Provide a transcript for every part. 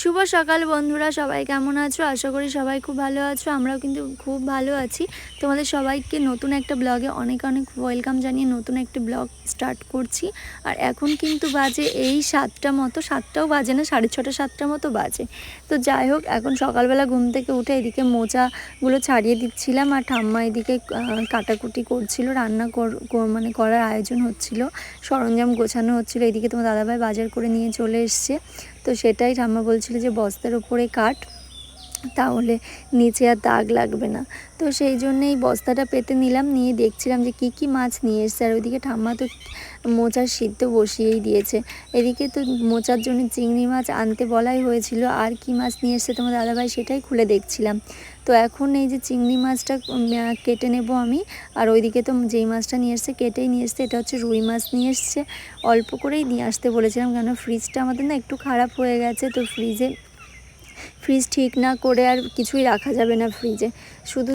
শুভ সকাল বন্ধুরা, সবাই কেমন আছো? আশা করি সবাই খুব ভালো আছো, আমরাও কিন্তু খুব ভালো আছি। তোমাদের সবাইকে নতুন একটা ব্লগে অনেক অনেক ওয়েলকাম জানিয়ে নতুন একটি ব্লগ স্টার্ট করছি। আর এখন কিন্তু বাজে এই সাতটা মতো, সাতটাও বাজে না, সাড়ে ছটা, সাতটা মতো বাজে। তো যাই হোক, এখন সকালবেলা ঘুম থেকে উঠে এদিকে মোচাগুলো ছাড়িয়ে দিচ্ছিলাম আর ঠাম্মা এদিকে কাটাকুটি করছিল, রান্না মানে করার আয়োজন হচ্ছিল, সরঞ্জাম গোছানো হচ্ছিল, এদিকে তোমার দাদাভাই বাজার করে নিয়ে চলে এসছে। তো সেটাই ঠাম্মা বলছিল যে বস্তার উপরে কাট, তাহলে নিচে আর দাগ লাগবে না। তো সেই জন্য এই বস্তাটা পেতে নিলাম, নিয়ে দেখছিলাম যে কি কি মাছ নিয়ে এসছে। আর ওইদিকে ঠাম্মা তো মোচার সিদ্ধ বসিয়েই দিয়েছে। এদিকে তো মোচার জন্য চিংড়ি মাছ আনতে বলাই হয়েছিল, আর কি মাছ নিয়ে এসছে তোমার দাদাভাই সেটাই খুলে দেখছিলাম। তো এখন এই যে চিংড়ি মাছটা কেটে নেব আমি। আর ওইদিকে তো যেই মাছটা নিয়ে এসছে, কেটেই নিয়ে এসছে, এটা হচ্ছে রুই মাছ নিয়ে এসছে। অল্প করেই নিয়ে আসতে বলেছিলাম কেন ফ্রিজটা আমাদের না একটু খারাপ হয়ে গেছে, তো ফ্রিজে ফ্রিজ ঠিক না করে আর কিছুই রাখা যাবে না ফ্রিজে শুধু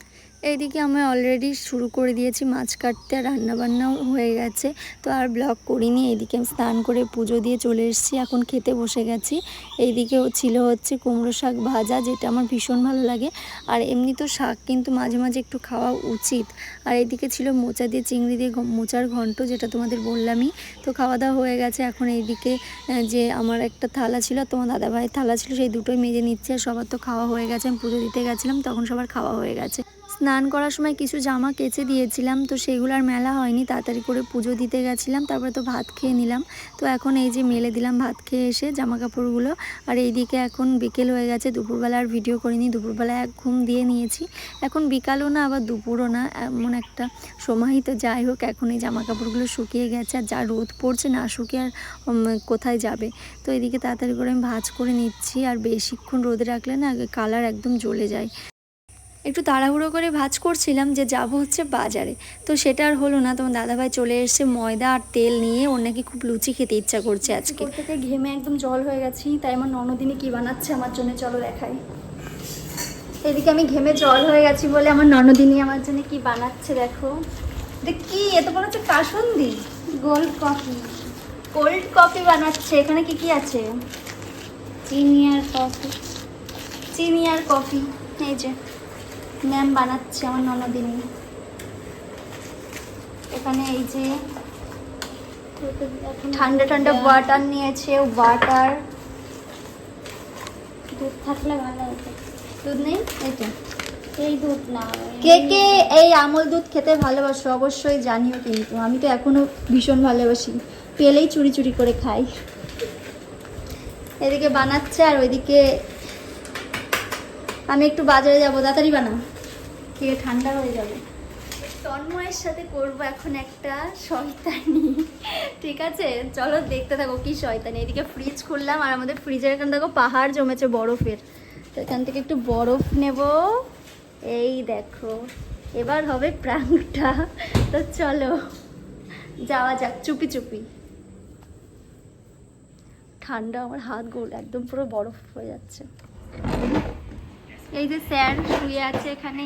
এইদিকে আমি অলরেডি শুরু করে দিয়েছি, মাছ কাটতে, রান্নাবান্নাও হয়ে গেছে। তো আর ব্লগ করিনি, এইদিকে আমি স্নান করে পুজো দিয়ে চলে এসেছি, এখন খেতে বসে গেছি। এইদিকেও ছিল হচ্ছে কুমড়ো শাক ভাজা, যেটা আমার ভীষণ ভালো লাগে। আর এমনি তো শাক কিন্তু মাঝে মাঝে একটু খাওয়া উচিত। আর এইদিকে ছিল মোচা দিয়ে চিংড়ি দিয়ে মোচার ঘন্ট, যেটা তোমাদের বললামই। তো খাওয়া দাওয়া হয়ে গেছে, এখন এইদিকে যে আমার একটা থালা ছিল তোমার দাদাভাইয়ের থালা ছিল, সেই দুটোই মেজে নিচ্ছে, আর সবার তো খাওয়া হয়ে গেছে, আমি পুজো দিতে গেছিলাম, তখন সবার খাওয়া হয়ে গেছে। স্নান করার সময় কিছু জামা কেচে দিয়েছিলাম, তো সেগুলো আর মেলা হয়নি। তাড়াতাড়ি করে পুজো দিতে গেছিলাম, তারপরে তো ভাত খেয়ে নিলাম। তো এখন এই যে মেলে দিলাম ভাত খেয়ে এসে জামা কাপড়গুলো আর এইদিকে এখন বিকেল হয়ে গেছে, দুপুরবেলা আর ভিডিও করিনি দুপুরবেলা এক ঘুম দিয়ে নিয়েছি। এখন বিকালও না, আবার দুপুরও না, এমন একটা সময়ই তো যাই হোক, এখন এই জামা কাপড়গুলো শুকিয়ে গেছে, আর যা রোদ পড়ছে না শুকিয়ে আর কোথায় যাবে? তো এদিকে তাড়াতাড়ি করে আমি ভাজ করে নিচ্ছি, আর বেশিক্ষণ রোদে রাখলে না কালার একদম জ্বলে যায়। একটু তাড়াহুড়ো করে ভাজ করছিলাম যে যাব হচ্ছে বাজারে। তো সেটা আর হলো না তোমার দাদাভাই চলে এসেছে ময়দা আর তেল নিয়ে ওর নাকি খুব লুচি খেতে ইচ্ছা করছে আজকে। থেকে ঘেমে একদম জল হয়ে গেছি তাই আমার ননদিনী কি বানাচ্ছে আমার জন্য চলো দেখাই। এদিকে আমি ঘেমে জল হয়ে গেছি বলে আমার ননদিনী আমার জন্য কি বানাচ্ছে দেখো। এটা কি? এত মনে হচ্ছে kasundi. Cold coffee. Cold coffee বানাচ্ছে এখানে কি কি আছে? চিনি আর কফি। চিনি আর কফি এই যে। ম্যাম বানাচ্ছে আমার ননদিনী। এখানে এই যে ঠান্ডা ঠান্ডা ওয়াটার নিয়েছে ওয়াটার দুধ থাকলে ভালো হতো। দুধ নেই? এই তো। এই দুধ না কে কে এই আমল দুধ খেতে ভালোবাসো অবশ্যই জানিও কিন্তু। আমি তো এখনও ভীষণ ভালোবাসি। পেলেই চুরি চুরি করে খাই। এদিকে বানাচ্ছে আর ওইদিকে আমি একটু বাজারে যাব। তাড়াতাড়ি বানাও। আছে ঠান্ডা হয়ে যাবে। তন্ময়ের সাথে করব এখন একটা শয়তানি। ঠিক আছে? চলো দেখতে থাকো কি শয়তানি। এদিকে ফ্রিজ খুললাম আর আমাদের ফ্রিজের এখানে দেখো পাহাড় জমেছে বরফের। তো এখান থেকে একটু বরফ নেব। এই দেখো, এবার হবে প্রাংটা তো চলো, যাওয়া যাক, চুপি চুপি। ঠান্ডা, আমার হাত গোল, একদম পুরো বরফ হয়ে যাচ্ছে। এই যে স্যার শুয়ে আছে এখানে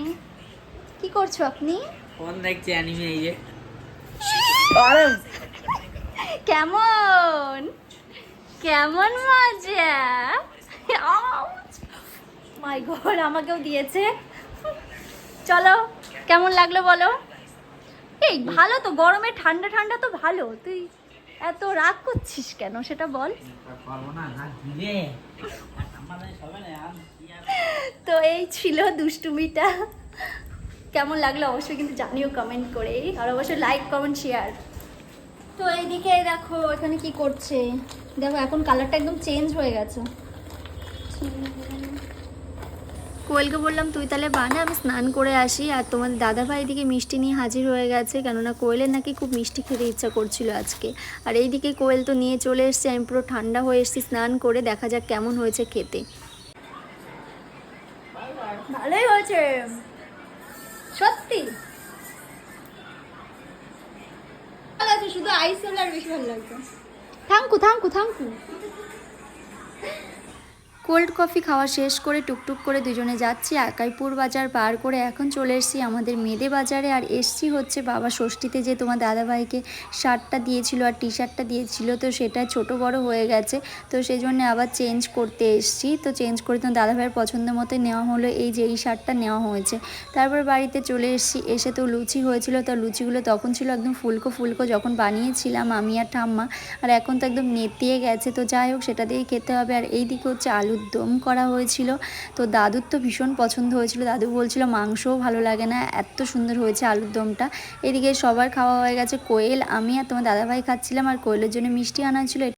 কি করছ আপনি? ফোন দেখছি অ্যানিমে এই যে। কেমন? কেমন মজা? মাই গড আমাকেও দিয়েছে। চলো কেমন লাগল বলো? এই ভালো তো গরমে ঠান্ডা ঠান্ডা তো ভালো। তুই এত রাগ করছিস কেন সেটা বল। পারব না হাত দিলে আমাদের সবাই তো এই ছিল দুষ্টুমিটা। কেমন লাগল অবশ্যই কিন্তু জানিও কমেন্ট করে। আর অবশ্যই লাইক কমেন্ট শেয়ার তো এইদিকে দেখো, এখানে কি করছে? দেখো, এখন কালারটা একদম চেঞ্জ হয়ে গেছে। কোয়েলকে বললাম, তুই তাহলে বানা, আমি স্নান করে আসি। আর তোমাদের দাদাভাই এদিকে মিষ্টি নিয়ে হাজির হয়ে গেছে, কেননা কোয়েলের নাকি খুব মিষ্টি খেতে ইচ্ছা করছিল আজকে। আর এইদিকে কোয়েল তো নিয়ে চলে এসছে, আমি পুরো ঠান্ডা হয়ে এসেছি স্নান করে, দেখা যাক কেমন হয়েছে খেতে। ভালোই হয়েছে। সত্যি? ভালো শুধু আইস হলে আর বেশি ভালো লাগবে thank you thank you thank you cold coffee খাওয়া শেষ করে টুকটুক করে দুজনে যাচ্ছি একাইপুর বাজার পার করে এখন চলে এসেছি আমাদের মেদে বাজারে। আর এসছি হচ্ছে বাবা ষষ্ঠীতে যে তোমার দাদাভাইকে শার্টটা দিয়েছিল আর টি শার্টটা দিয়েছিল, তো সেটা ছোট বড় হয়ে গেছে। তো সেই জন্য আবার চেঞ্জ করতে এসছি। তো চেঞ্জ করে তোমার দাদাভাইয়ের পছন্দ মতো নেওয়া হলো, এই যে এই শার্টটা নেওয়া হয়েছে। তারপর বাড়িতে চলে এসেছি, এসে তো লুচি হয়েছিল, তো লুচিগুলো তখন ছিল একদম ফুলকো ফুলকো যখন বানিয়েছিলাম আমি আর ঠাম্মা। আর এখন তো একদম নেতিয়ে গেছে, তো যাই হোক সেটা দিয়ে খেতে হবে। আর এই দিকে হচ্ছে আলুর দম করা হয়েছিল। তো দাদুর তো ভীষণ পছন্দ হয়েছিল। দাদু বলছিল, মাংসও ভালো লাগে না, এত সুন্দর হয়েছে আলুর দমটা। এদিকে সবার খাওয়া হয়ে গেছে কোয়েল। আমি আর তোমার দাদাভাই খাচ্ছিলাম আর কোয়েলের জন্য মিষ্টি আনা ছিল